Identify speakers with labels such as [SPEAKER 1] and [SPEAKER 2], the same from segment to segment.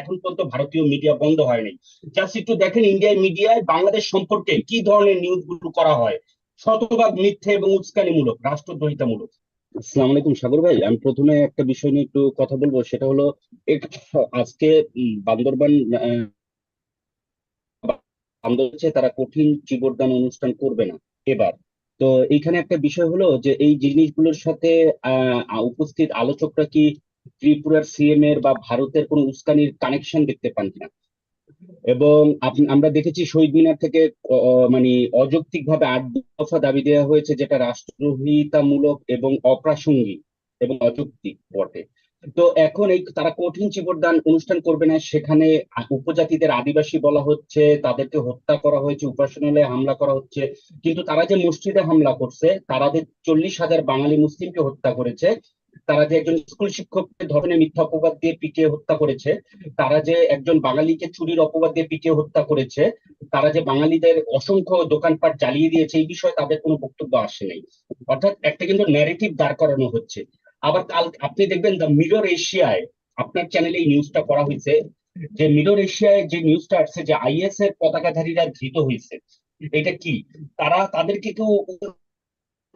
[SPEAKER 1] এখন পর্যন্ত ভারতীয় মিডিয়া বন্ধ হয় নাই জাস্ট একটু দেখেন ইন্ডিয়ার মিডিয়ায় বাংলাদেশ সম্পর্কে কি ধরনের নিউজগুলো করা হয়? শতভাগ মিথ্যে এবং উস্কানিমূলক, রাষ্ট্রদ্রোহিতামূলক। আসসালামু আলাইকুম সাগর ভাই। আমি প্রথমে একটা বিষয় নিয়ে একটু কথা বলব, সেটা হলো আজকে বান্দরবান আন্দোলন তারা কঠিন চিবরদান অনুষ্ঠান করবে না এবার। তো এইখানে একটা বিষয় হলো যে এই জিনিসগুলোর সাথে উপস্থিত আলোচকরা কি ত্রিপুরার সিএম এর বা ভারতের কোনো উস্কানির কানেকশন দেখতে পান কিনা? এবং আমরা দেখেছি শহীদ মিনার থেকে মানে অযৌক্তিক ভাবে আট দফা দাবি দেওয়া হয়েছে যেটা রাষ্ট্রহিতামূলক এবং অপ্রাসঙ্গিক এবং অযৌক্তিক বটে। তো এখন এই তারা কঠিন চিবরদান অনুষ্ঠান করবে না, সেখানে উপজাতিদের আদিবাসী বলা হচ্ছে, তাদেরকে হত্যা করা হয়েছে, উপাসনালয়ে হামলা করা হচ্ছে। কিন্তু তারা যে মসজিদে হামলা করছে, তারা যে চল্লিশ হাজার বাঙালি মুসলিমকে হত্যা করেছে তারা যে একজন স্কুল শিক্ষককে ধরনের মিথ্যা অপবাদ দিয়ে পিটিয়ে হত্যা করেছে, তারা যে একজন বাঙালিকে চুরির অপবাদ দিয়ে পিটিয়ে হত্যা করেছে, তারা যে বাঙালিদের অসংখ্য দোকানপাট জ্বালিয়ে দিয়েছে, এই বিষয়ে তাদের কোনো বক্তব্য আসে নাই। অর্থাৎ একটা কিন্তু ন্যারেটিভ দাঁড় করানো হচ্ছে। আবার কাল আপনি দেখবেন দ্য মিরর এশিয়ায় আপনার চ্যানেলে এই নিউজটা করা হয়েছে, যে মিরর এশিয়ায় যে নিউজটা আসছে, যে আইএস এর পতাকাধারীরা ধৃত হয়েছে, এটা কি? তারা তাদেরকে কেউ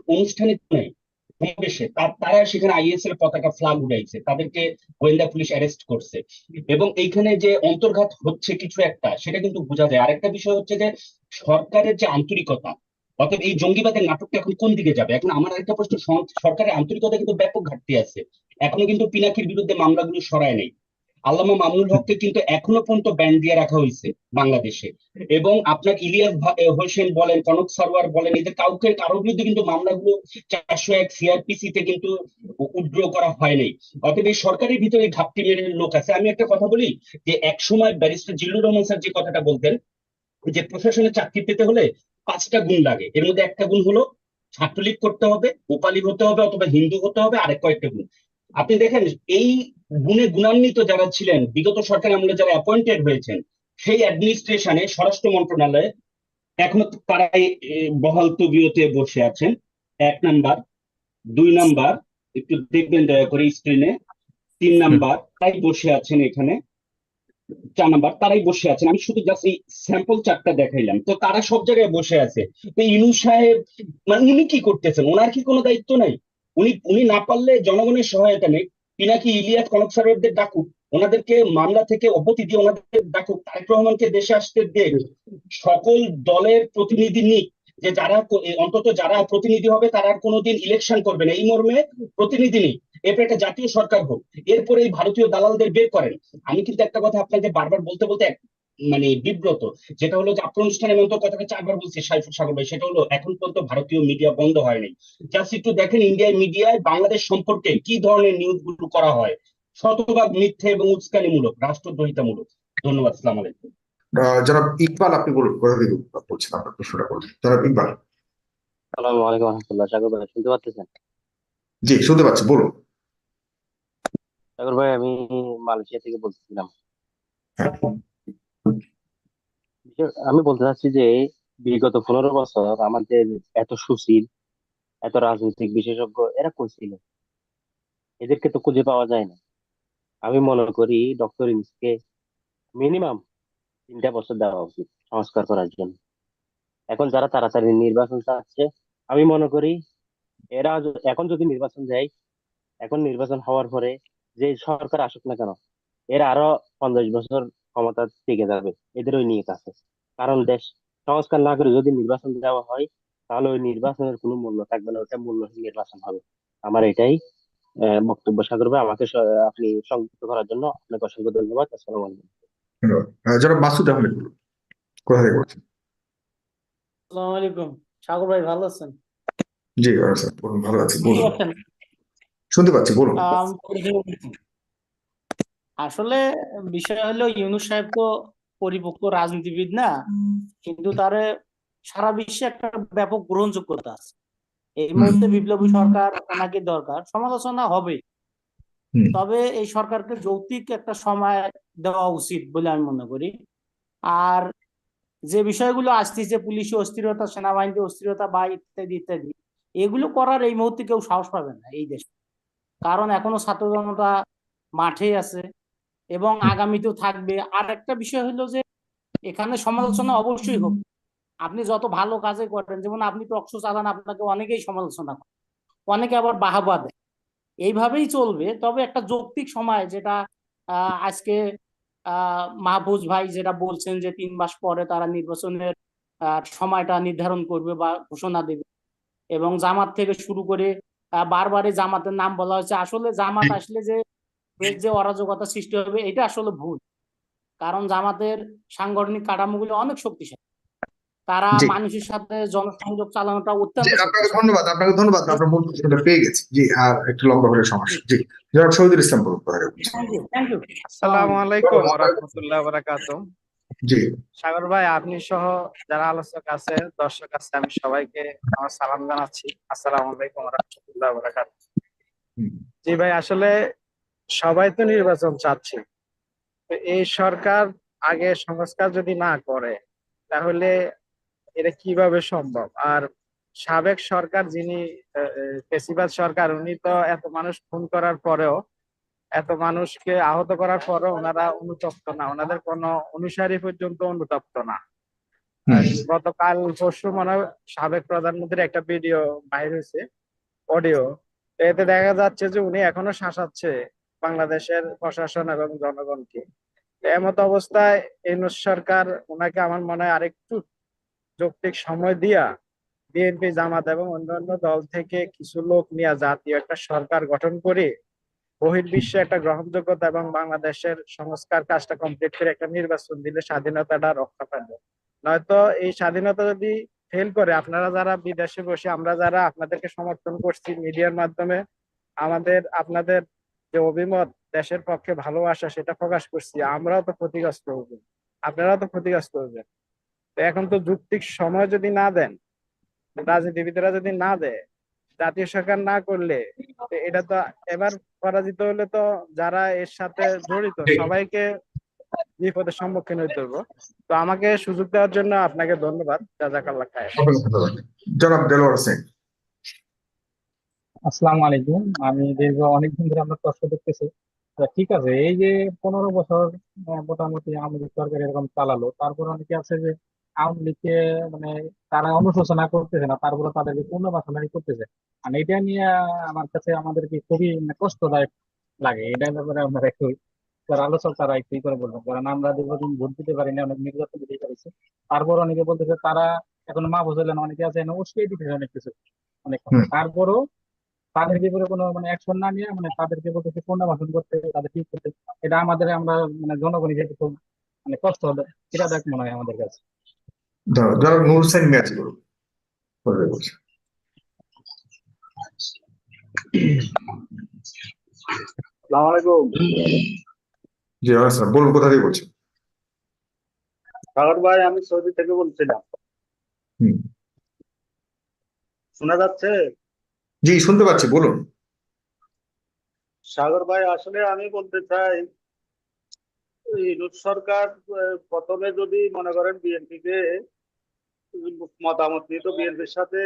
[SPEAKER 1] অনুষ্ঠানে সমাবেশে তারা সেখানে আইএস এর পতাকা ফ্ল্যাগ উড়াইছে। তাদেরকে গোয়েন্দা পুলিশ অ্যারেস্ট করছে। এবং এইখানে যে অন্তর্ঘাত হচ্ছে কিছু একটা, সেটা কিন্তু বোঝা যায়। আরেকটা বিষয় হচ্ছে যে সরকারের যে আন্তরিকতা, অর্থাৎ এই জঙ্গিবাদের নাটকটা এখন কোন দিকে যাবে? এখন আমার একটা প্রশ্ন সরকারের আন্তরিকতা কিন্তু ব্যাপক ঘাটতি আছে। এখনও কিন্তু পিনাকির বিরুদ্ধে মামলাগুলো সরায় নেই। আল্লামা মামুনুল হককে কিন্তু এখনও পর্যন্ত ব্যান দিয়ে রাখা হয়েছে বাংলাদেশে। এবং আপনার ইলিয়াস হোসেন বলেন, কনক সারওয়ার বলেন এদের কাউকে, কারোর বিরুদ্ধে কিন্তু মামলাগুলো চারশো এক সিআরপিসি তে কিন্তু উড্র করা হয় নাই। অতএব এই সরকারের ভিতরে ঘাপটি মেরে লোক আছে। আমি একটা কথা বলি যে এক সময় ব্যারিস্টার জিল্লুর রহমান স্যার যে কথাটা বলতেন, যে প্রশাসনে চাকরি পেতে হলে পাঁচটা গুণ লাগে। এর মধ্যে একটা গুণ হলো ছাত্রলীগ করতে হবে উপালি হতে হবে অথবা হিন্দু হতে হবে, আরেক কয়েকটা গুণ। আপনি দেখেন এই গুণে গুণান্বিত যারা ছিলেন বিগত সরকার আমলে যারা অ্যাপয়েন্টেড হয়েছেন সেই অ্যাডমিনিস্ট্রেশনে স্বরাষ্ট্র মন্ত্রণালয়ে এখনও তারাই বহাল তবিয়তে বসে আছেন। এক নাম্বার। দুই নাম্বার একটু দেখবেন দয়া করে স্ক্রিনে তিন নাম্বার তাই বসে আছেন এখানে। চার নাম্বার তারাই বসে আছেন। আমি শুধু জাস্ট এই স্যাম্পল চারটা দেখাইলাম। তো তারা সব জায়গায় বসে আছে। তো ইনু সাহেব মানে উনি কি করতেছেন? ওনার কি কোনো দায়িত্ব নাই? উনি উনি না পারলে জনগণের সহায়তা নেই। পিনাকি ইলিয়াস কনক সাহেবদের ডাকুক, ওনাদেরকে মামলা থেকে অব্যাহতি দিয়ে ওনাদের ডাকুক, তারেক রহমানকে দেশে আসতে দেখ সকল দলের প্রতিনিধি নিক, যে যারা অন্তত যারা প্রতিনিধি হবে তারা আর কোনোদিন ইলেকশন করবে না। এই মর্মে প্রতিনিধি নিক। এরপর একটা জাতীয় সরকার হোক, এরপরে এই ভারতীয় দালালদের বের করেন। আমি কিন্তু একটা কথা আপনাকে বারবার বলতে বলতে মানে বিব্রত যেটা হলো যে আপনার অনুষ্ঠানের মতো কথাটা চারবার বলছে সাইফুল সাগর ভাই সেটা হলো এখন পর্যন্ত ভারতীয় মিডিয়া বন্ধ হয় নাই। জাস্ট একটু দেখেন ইন্ডিয়ার মিডিয়ায় বাংলাদেশ সম্পর্কে কি ধরনের নিউজগুলো করা হয়। শতভাগ মিথ্যে এবং উস্কানিমূলক রাষ্ট্রদ্রোহিতামূলক। ধন্যবাদ সালাম আলাইকুম।
[SPEAKER 2] জনাব ইকবাল আপনি বলুন কোথা থেকে বলছেন? আপনার প্রশ্নটা করুন জনাব ইকবাল।
[SPEAKER 3] আসসালামু আলাইকুম রহমতুল্লাহ সাগর ভাই শুনতে পাচ্ছেন?
[SPEAKER 2] জি শুনতে পাচ্ছি বলুন।
[SPEAKER 3] সাগর ভাই আমি মালয়েশিয়া থেকে বলছিলাম।
[SPEAKER 2] হ্যাঁ।
[SPEAKER 3] আমি বলতে চাচ্ছি যে, বিগত পনেরো বছর আমাদের এত সুশীল, এত রাজনৈতিক বিশেষজ্ঞ এরা কই ছিল? এদেরকে তো খুঁজে পাওয়া যায় না। আমি মনে করি ডক্টর ইউনূসকে মিনিমাম তিনটা বছর দেওয়া উচিত সংস্কার করার জন্য। এখন যারা তাড়াতাড়ি নির্বাচন চাচ্ছে, আমি মনে করি এরা এখন যদি নির্বাচন যায় এখন নির্বাচন হওয়ার পরে যে সরকার আসুক না কেন, এর আরও পঞ্চাশ বছর ক্ষমতা টিকে যাবে। এদের ওই নিয়ত আছে। কারণ দেশ সংস্কার না করে যদি নির্বাচন দেওয়া হয় তাহলে ওই নির্বাচনের কোনো মূল্য থাকবে না। ওটা মূল্যহীন নির্বাচন হবে। আমার এটাই বক্তব্য সাগর ভাই আমাকে আপনি সংযুক্ত করার জন্য আপনাকে অসংখ্য ধন্যবাদ। আসসালামু আলাইকুম।
[SPEAKER 2] জনাব মাসুদ আহমেদ কোথা থেকে বলছেন?
[SPEAKER 4] আসসালামু আলাইকুম। সাগর ভাই ভালো আছেন?
[SPEAKER 2] জি বলুন ভালো আছি। বলুন। শুনতে পাচ্ছি বলুন।
[SPEAKER 4] আম, আসলে বিষয় হলো ইউনূস সাহেব তো পরিপক্ক রাজনীতিবিদ না কিন্তু তার সারা বিশ্বে একটা ব্যাপক গ্রহণযোগ্যতা আছে। এই মুহূর্তে বিপ্লবী সরকার ওনাকে দরকার সমালোচনা হবে। তবে এই সরকারকে যৌক্তিক একটা সময় দেওয়া উচিত বলে আমি মনে করি। আর যে বিষয়গুলো আসতেছে পুলিশি অস্থিরতা সেনাবাহিনীতে অস্থিরতা বা ইত্যাদি ইত্যাদি এগুলো করার এই মুহূর্তে কেউ সাহস পাবে না এই দেশে। কারণ এখনও ছাত্র জনতা মাঠে আছে। এবং আগামীতেও থাকবে। আর একটা বিষয় হলো যে এখানে সমালোচনা অবশ্যই হোক। আপনি যত ভালো কাজে করেন যেমন আপনি টকশো চালান আপনাকে অনেকেই সমালোচনা করে। অনেকে আবার বাহাবা দেয়। এইভাবেই চলবে। তবে একটা যৌক্তিক সময় যেটা আজকে আহ, মাহফুজ ভাই যেটা বলছেন যে তিন মাস পরে তারা নির্বাচনের আহ, সময়টা নির্ধারণ করবে বা ঘোষণা দেবে। এবং জামাত থেকে শুরু করে আহ, বারবারই জামাতের নাম বলা হয়েছে। আসলে জামাত আসলে যে এর যে অরাজকতা সৃষ্টি হবে এটা আসলে ভুল। কারণ জামাতের সাংগঠনিক কাঠামোগুলো অনেক শক্তিশালী। তারা মানুষের সাথে জনসংযোগ চালানোটা অত্যন্ত
[SPEAKER 2] আপনাকে ধন্যবাদ আপনাকে ধন্যবাদ আপনার মূল প্রশ্নটা পেয়ে গেছি। জি আর একটু লম্বা করে সমস্যা। জি। জনাব শহীদুল ইসলাম বলুন
[SPEAKER 5] আসসালামু আলাইকুম রহমতুল্লাহ বারাকাত
[SPEAKER 2] জি।
[SPEAKER 5] সাগর ভাই আপনি সহ যারা আলোচক আছে দর্শক আছে আমি সবাইকে আমার সালাম জানাচ্ছি। আসসালামু আলাইকুম রহমতুল্লাহ বারাকাত
[SPEAKER 2] হুম।
[SPEAKER 5] জি ভাই আসলে সবাই তো নির্বাচন চাচ্ছে। তো এই সরকার আগে সংস্কার যদি না করে তাহলে এটা কীভাবে সম্ভব? আর সাবেক সরকার যিনি আহ, সরকার উনি তো এত মানুষ খুন করার পরেও এত মানুষকে আহত করার পরেও ওনারা অনুতপ্ত না। ওনাদের কোনো অনুসারী পর্যন্ত অনুতপ্ত না। গতকাল পরশু মনে হয় সাবেক প্রধানমন্ত্রীর একটা ভিডিও বাইর হয়েছে অডিও। এতে দেখা যাচ্ছে যে উনি এখনও শাসাচ্ছে বাংলাদেশের প্রশাসন এবং জনগণকে। এমত অবস্থায় ইউনূস সরকার ওনাকে আমার মনে হয় আরেকটু যৌক্তিক সময় দিয়া বিএনপি, জামাত এবং অন্যান্য দল থেকে কিছু লোক নিয়ে জাতীয় একটা সরকার গঠন করে বহির্বিশ্বে একটা গ্রহণযোগ্যতা এবং বাংলাদেশের সংস্কার কাজটা কমপ্লিট করে একটা নির্বাচন দিলে স্বাধীনতাটা রক্ষা পাবে। নয়তো এই স্বাধীনতা যদি ফেল করে, আপনারা যারা বিদেশে বসে, আমরা যারা আপনাদেরকে সমর্থন করছি মিডিয়ার মাধ্যমে, আমাদের, আপনাদের যে অভিমত দেশের পক্ষে ভালোবাসা সেটা প্রকাশ করছি। আমরাও তো ক্ষতিগ্রস্ত হব। আপনারাও তো ক্ষতিগ্রস্ত হবেন। তো এখন তো যুক্তিক সময় যদি না দেন রাজনীতিবিদরা যদি না দেয় জাতীয় সরকার না করলে তো এটা তো এবার পরাজিত হলে তো যারা এর সাথে জড়িত সবাইকে বিপদের সম্মুখীন হইতে হবে তো আমাকে সুযোগ দেওয়ার জন্য আপনাকে ধন্যবাদ। জাজাকাল্লাহ খায়
[SPEAKER 2] জনাব দেলোয়ার হোসেন।
[SPEAKER 6] আসসালামু আলাইকুম। আমি দীর্ঘ অনেকদিন ধরে আমরা কষ্ট দেখতেছি। ঠিক আছে এই যে পনেরো বছর মোটামুটি আওয়ামী লীগ সরকার এরকম চালালো তারপর অনেকে আছে যে আওয়ামী লীগকে মানে তারা অনুশোচনা করতেছে না তারপরে তাদেরকে পুনর্বাসনাই করতেছে। আর এটা নিয়ে আমার কাছে আমাদেরকে খুবই মানে কষ্টদায়ক লাগে। এটা ব্যাপারে আপনারা একটু যারা আলোচক তারা একটু করে বলবেন। কারণ আমরা দীর্ঘদিন ভোট দিতে পারিনি অনেক নির্বাচন দিতে পারিছি। তারপর অনেকে বলতেছে তারা এখন মা বুঝলেন অনেকে আছে উস্কিয়ে দিতেছে অনেক কিছু। অনেক তারপরও তাদের বিপরে কোনো মানে অ্যাকশন না নিয়ে মানে তাদেরকে বলতেছে পুনর্বাসন করতে তাদের ঠিক করতে এটা আমাদের আমরা মানে জনগণ হিসেবে খুব মানে কষ্ট হবে এটা দেখ মনে হয় আমাদের কাছে।
[SPEAKER 2] জনাব নূর বলছি।
[SPEAKER 7] সালাম আলাইকুম।
[SPEAKER 2] জি আসসালাম। বলুন কোথা থেকে বলছেন?
[SPEAKER 7] সাগর ভাই আমি সৌদি থেকে বলছিলাম। শোনা যাচ্ছে?
[SPEAKER 2] জি শুনতে পাচ্ছি বলুন
[SPEAKER 7] সাগর ভাই আসলে আমি বলতে চাই সরকার প্রথমে যদি মনে করেন বিএনপি কে মতামত নিত বিএনপির সাথে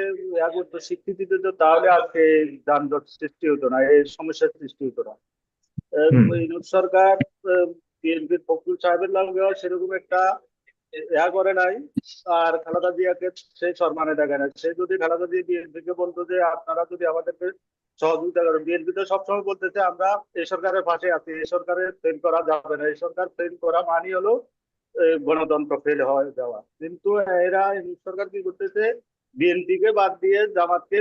[SPEAKER 7] এক করতো স্বীকৃতি দিত তাহলে আজকে যানজট সৃষ্টি হতো না এই সমস্যার সৃষ্টি হতো না। এই সরকার বিএনপির ফখরুল সাহেবের লাগেও সেরকম একটা ইয়া করে নাই আর খালেদা জিয়াকে সে সম্মানে দেখে না সে যদি খালেদা জিয়া বিএনপি কে বলতো যে আপনারা যদি আমাদেরকে সহযোগিতা করেন বিএনপি তো সবসময় বলতেছে আমরা এই সরকারের পাশে আছি এই সরকারের ফেল করা যাবে না এই সরকার ফেল করা মানি হলো গণতন্ত্র ফেল হয়ে যাওয়া কিন্তু এরা সরকার কি করতেছে বিএনপি কে বাদ দিয়ে জামাতকে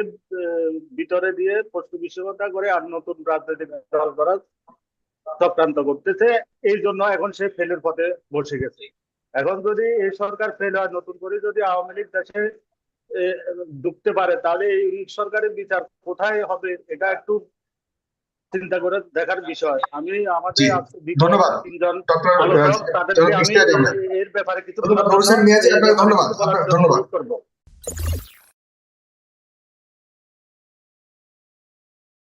[SPEAKER 7] ভিতরে দিয়ে পশ্চিম বিশ্বকতা করে আর নতুন রাজনৈতিক দল করার চক্রান্ত করতেছে এই জন্য এখন সে ফেলের পথে বসে গেছে এখন যদি এই সরকার ফেল হয় নতুন করে যদি আওয়ামী লীগ দেশে ঢুকতে পারে তাহলে এই সরকারের বিচার কোথায় হবে? এটা একটু চিন্তা করে দেখার বিষয়। আমি আমাদের
[SPEAKER 2] ধন্যবাদ।
[SPEAKER 7] তিনজন তাদেরকে আমি এর ব্যাপারে কিছু
[SPEAKER 2] ধন্যবাদ, ধন্যবাদ,